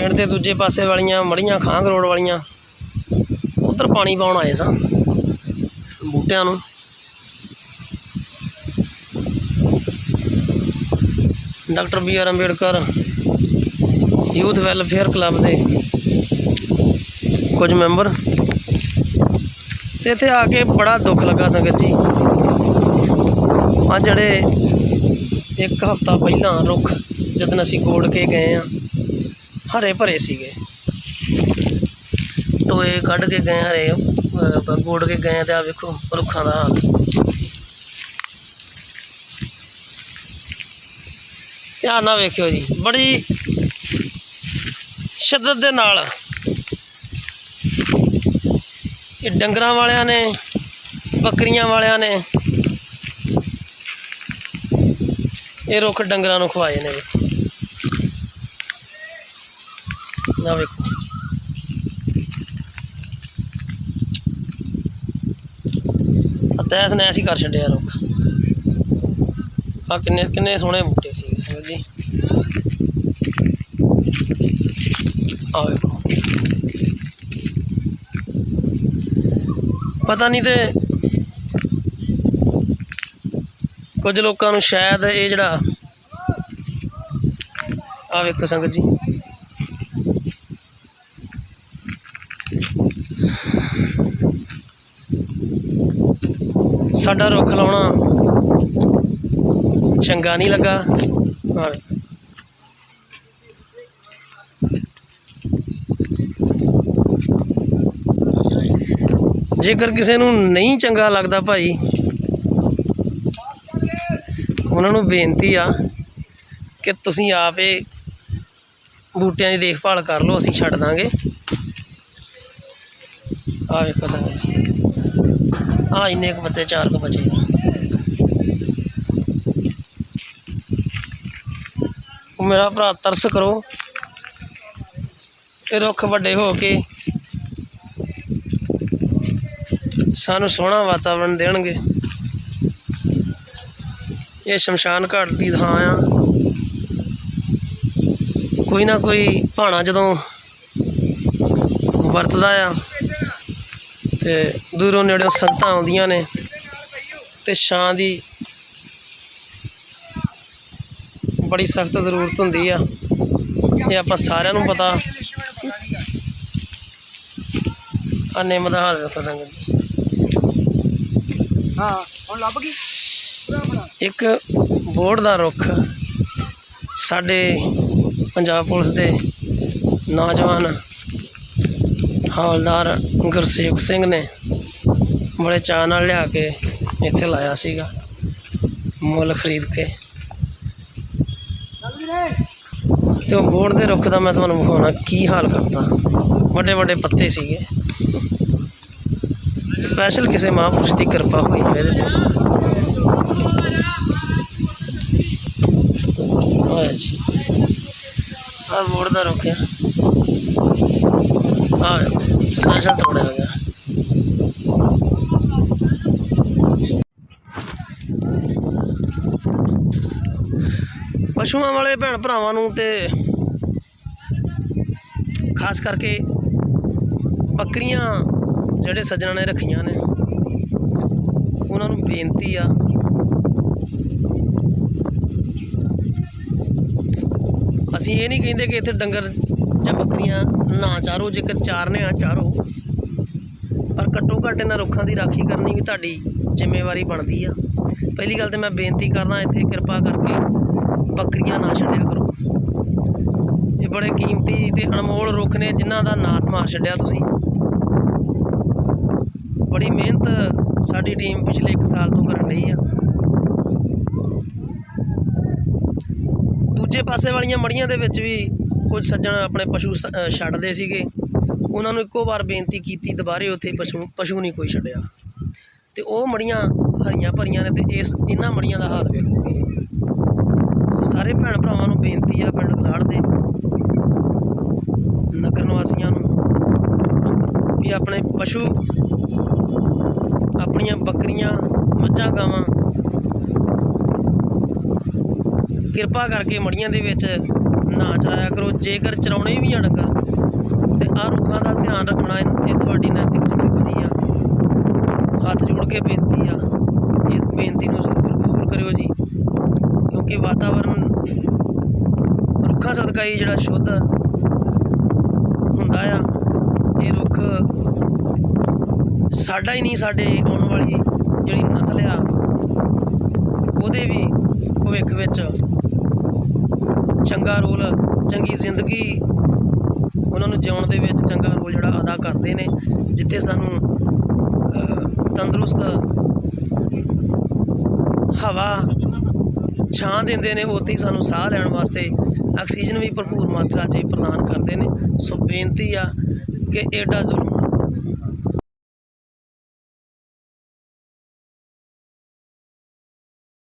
ਪਿੰਡ ਦੇ ਦੂਜੇ ਪਾਸੇ ਵਾਲੀਆਂ ਮੜੀਆਂ ਖਾਂਗ ਰੋਡ ਵਾਲੀਆਂ, ਉਧਰ ਪਾਣੀ ਪਾਉਣ ਆਏ ਸਾਂ, ਬੂਟਿਆਂ ਨੂੰ। Doctor B R Ambedkar youth welfare club ਦੇ ਕੁਝ ਮੈਂਬਰ। ਤੇ ਇੱਥੇ ਆ ਕੇ ਬੜਾ ਦੁੱਖ ਲੱਗਾ ਸੰਗਤ ਜੀ। ਆ ਜਿਹੜੇ ਇੱਕ ਹਫ਼ਤਾ ਪਹਿਲਾਂ ਰੁੱਖ, ਜਦੋਂ ਅਸੀਂ ਗੋੜ ਕੇ ਗਏ ਆ ਹਰੇ ਭਰੇ ਸੀਗੇ। ਟੋਏ ਕੱਢ ਕੇ ਗਏ ਹਰੇ ਗੋੜ ਕੇ ਗਏ ਤੇ ਆ ਵੇਖੋ ਰੁੱਖਾਂ ਦਾ ਹਾਲ। ਧਿਆਨ ਨਾਲ ਵੇਖਿਓ ਜੀ, ਬੜੀ ਸ਼ਿੱਦਤ ਦੇ ਨਾਲ ਇਹ ਡੰਗਰਾਂ ਵਾਲਿਆਂ ਨੇ, ਬੱਕਰੀਆਂ ਵਾਲਿਆਂ ਨੇ ਇਹ ਰੁੱਖ ਡੰਗਰਾਂ ਨੂੰ ਖਵਾਏ ਨੇ ਵੇਖੋ ਨਾ ਵੇਖੋ ਤੈਸ ਨੈਸ ਹੀ ਕਰ ਛੱਡਿਆ ਰੁੱਖ ਆ ਕਿੰਨੇ ਕਿੰਨੇ ਸੋਹਣੇ ਬੂਟੇ ਸੀ ਸੰਗਤ ਜੀ ਆ ਵੇਖੋ। ਪਤਾ ਨਹੀਂ ਤੇ ਕੁਝ ਲੋਕਾਂ ਨੂੰ ਸ਼ਾਇਦ ਇਹ ਜਿਹੜਾ ਆ ਵੇਖੋ ਸੰਗਤ ਜੀ। ਸਾਡਾ ਰੁੱਖ ਲਾਉਣਾ। ਚੰਗਾ ਨਹੀਂ ਲੱਗਾ। ਜੇਕਰ ਕਿਸੇ ਨੂੰ ਨਹੀਂ ਚੰਗਾ ਲੱਗਦਾ ਭਾਈ, ਉਹਨਾਂ ਨੂੰ ਬੇਨਤੀ ਆ ਕਿ ਤੁਸੀਂ ਆਪੇ ਬੂਟਿਆਂ ਦੀ ਦੇਖਭਾਲ ਕਰ ਲਓ, ਅਸੀਂ ਛੱਡ ਦਾਂਗੇ। ਆ ਵੇਖੋ ਸੰਗਤ ਜੀ। ਆ ਇੰਨੇ ਕੁ ਬੱਤੇ ਚਾਰ ਕੁ ਬਚੇ ਆ। ਉਹ ਮੇਰਾ ਭਰਾ ਤਰਸ ਕਰੋ। ਇਹ ਰੁੱਖ ਵੱਡੇ ਹੋ ਕੇ ਸਾਨੂੰ ਸੋਹਣਾ ਵਾਤਾਵਰਣ ਦੇਣਗੇ। ਇਹ ਸ਼ਮਸ਼ਾਨ ਘਾਟ ਦੀ ਥਾਂ ਆ। ਕੋਈ ਨਾ ਕੋਈ ਭਾਣਾ ਜਦੋਂ ਵਰਤਦਾ ਆ। ਤੇ ਦੂਰੋਂ ਨੇੜਿਓਂ ਸੰਗਤਾਂ ਆਉਂਦੀਆਂ ਨੇ ਤੇ ਛਾਂ ਦੀ ਬੜੀ ਸਖਤ ਜ਼ਰੂਰਤ ਹੁੰਦੀ ਆ। ਇਹ ਆਪਾਂ ਸਾਰਿਆਂ ਨੂੰ ਪਤਾ। ਆ ਨਿੰਮ ਦਾ ਹਾਲ ਸੰਗਤ ਜੀ। ਹਾਂ ਹੁਣ ਲੱਭ ਗਈ? ਇੱਕ ਬੋਰਡ ਦਾ ਰੁੱਖ ਸਾਡੇ ਪੰਜਾਬ ਪੁਲਿਸ ਦੇ ਨੌਜਵਾਨ ਹੌਲਦਾਰ ਗੁਰਸੇਵਕ ਸਿੰਘ ਨੇ ਬੜੇ ਚਾਅ ਨਾਲ ਲਿਆ ਕੇ ਇੱਥੇ ਲਾਇਆ ਸੀਗਾ, ਮੁੱਲ ਖਰੀਦ ਕੇ। ਲੱਭ ਤੇ ਉਹ ਬੋਰਡ ਦੇ ਰੁੱਖ ਦਾ ਮੈਂ ਤੁਹਾਨੂੰ ਵਿਖਾਉਣਾ, ਕੀ ਹਾਲ ਕਰਦਾ ਵੱਡੇ ਵੱਡੇ ਪੱਤੇ ਸੀਗੇ। ਸਪੈਸ਼ਲ ਕਿਸੇ ਮਹਾਂਪੁਰਸ਼ ਦੀ ਕਿਰਪਾ ਹੋਈ ਮੇਰੇ ਤੇ। ਆਇਆ ਜੀ। ਆ ਬੋਰਡ ਦਾ ਰੁੱਖ ਆ। ਆ ਸਪੈਸ਼ਲ ਤੋੜਿਆ ਗਿਆ ਪਸ਼ੂਆਂ ਵਾਲੇ ਭੈਣ ਭਰਾਵਾਂ ਨੂੰ ਤੇ ਖਾਸ ਕਰਕੇ ਬੱਕਰੀਆਂ ਜਿਹੜੇ ਸੱਜਣਾ ਨੇ ਰੱਖੀਆਂ ਨੇ, ਉਹਨਾਂ ਨੂੰ ਬੇਨਤੀ ਆ ਅਸੀਂ ਇਹ ਨਹੀਂ ਕਹਿੰਦੇ ਕਿ ਇੱਥੇ ਡੰਗਰ ਜਾਂ ਬੱਕਰੀਆਂ, ਨਾ ਚਾਰੋ, ਜੇਕਰ ਚਾਰਨੇ ਆ ਚਾਰੋ। ਪਰ ਘੱਟੋ ਘੱਟ ਇਹਨਾਂ ਰੁੱਖਾਂ ਦੀ ਰਾਖੀ ਕਰਨੀ ਵੀ ਤੁਹਾਡੀ ਜ਼ਿੰਮੇਵਾਰੀ ਬਣਦੀ ਆ। ਪਹਿਲੀ ਗੱਲ ਤੇ ਮੈਂ ਬੇਨਤੀ ਕਰਦਾ, ਇੱਥੇ ਕਿਰਪਾ ਕਰਕੇ ਬੱਕਰੀਆਂ ਨਾ ਛੱਡਿਆ ਕਰੋ। ਇਹ ਬੜੇ ਕੀਮਤੀ ਤੇ ਅਨਮੋਲ ਰੁੱਖ ਨੇ, ਜਿਨ੍ਹਾਂ ਦਾ ਨਾਸ ਮਾਰ ਛੱਡਿਆ ਤੁਸੀਂ। ਬੜੀ ਮਿਹਨਤ ਸਾਡੀ ਟੀਮ ਪਿਛਲੇ 1 ਸਾਲ ਤੋਂ ਕਰਨ ਰਹੀ ਆ। ਦੂਜੇ ਪਾਸੇ ਵਾਲੀਆਂ ਮੜੀਆਂ ਦੇ ਵਿੱਚ ਵੀ ਕੁਝ ਸੱਜਣ ਆਪਣੇ ਪਸ਼ੂ ਸ- ਛੱਡਦੇ ਸੀਗੇ। ਉਹਨਾਂ ਨੂੰ ਇੱਕੋ ਵਾਰ ਬੇਨਤੀ ਕੀਤੀ, ਦੁਬਾਰੇ ਉੱਥੇ ਪਸ਼ੂ ਪਸ਼ੂ ਨਹੀਂ ਕੋਈ ਛੱਡਿਆ। ਤੇ ਉਹ ਮੜੀਆਂ ਹਰੀਆਂ ਭਰੀਆਂ ਨੇ ਤੇ ਇਸ ਇਹਨਾਂ ਮੜੀਆਂ ਦਾ ਹਾਲ ਵੇਖੋ। ਸੋ ਸਾਰੇ ਭੈਣ ਭਰਾਵਾਂ ਨੂੰ ਬੇਨਤੀ ਆ ਪਿੰਡ ਗਲਾੜ ਦੇ, ਨਗਰ ਨਿਵਾਸੀਆਂ ਨੂੰ, ਵੀ ਆਪਣੇ ਪਸ਼ੂ, ਆਪਣੀਆਂ ਬੱਕਰੀਆਂ, ਮੱਝਾਂ, ਗਾਵਾਂ, ਕਿਰਪਾ ਕਰਕੇ ਮੜੀਆਂ ਦੇ ਵਿੱਚ ਨਾ ਚਲਾਇਆ ਜੇਕਰ ਚਰਾਉਣੇ ਵੀ ਆ ਡੰਗਰ, ਤੇ ਆ ਰੁੱਖਾਂ ਦਾ ਧਿਆਨ ਰੱਖਣਾ ਇਹ ਤੁਹਾਡੀ ਨੈਤਿਕ ਜ਼ਿੰਮੇਵਾਰੀ ਆ। ਹੱਥ ਜੋੜ ਕੇ ਬੇਨਤੀ ਆ, ਇਸ ਬੇਨਤੀ ਨੂੰ ਜ਼ਰੂਰ ਕਬੂਲ ਕਰਿਓ ਜੀ, ਕਿਉਂਕਿ ਵਾਤਾਵਰਨ ਰੁੱਖਾਂ ਸਦਕਾ ਹੀ ਜਿਹੜਾ ਸ਼ੁੱਧ ਹੁੰਦਾ ਆ, ਇਹ ਰੁੱਖ ਸਾਡਾ ਹੀ ਨਹੀਂ, ਸਾਡੇ ਆਉਣ ਵਾਲੀ ਜਿਹੜੀ ਨਸਲ ਆ, ਉਹਦੇ ਵੀ ਭਵਿੱਖ ਵਿੱਚ ਚੰਗਾ ਰੋਲ ਚੰਗੀ ਜ਼ਿੰਦਗੀ ਉਹਨਾਂ ਨੂੰ ਜਿਉਣ ਦੇ ਵਿੱਚ ਚੰਗਾ ਰੋਲ ਜਿਹੜਾ ਅਦਾ ਕਰਦੇ ਨੇ, ਜਿੱਥੇ ਸਾਨੂੰ ਤੰਦਰੁਸਤ ਹਵਾ, ਛਾਂ ਦਿੰਦੇ ਨੇ, ਉੱਥੇ ਹੀ ਸਾਨੂੰ ਸਾਹ ਲੈਣ ਵਾਸਤੇ ਆਕਸੀਜਨ ਵੀ ਭਰਪੂਰ ਮਾਤਰਾ 'ਚ ਪ੍ਰਦਾਨ ਕਰਦੇ ਨੇ। ਸੋ ਬੇਨਤੀ ਆ ਕਿ ਐਡਾ ਜ਼ੁਲਮ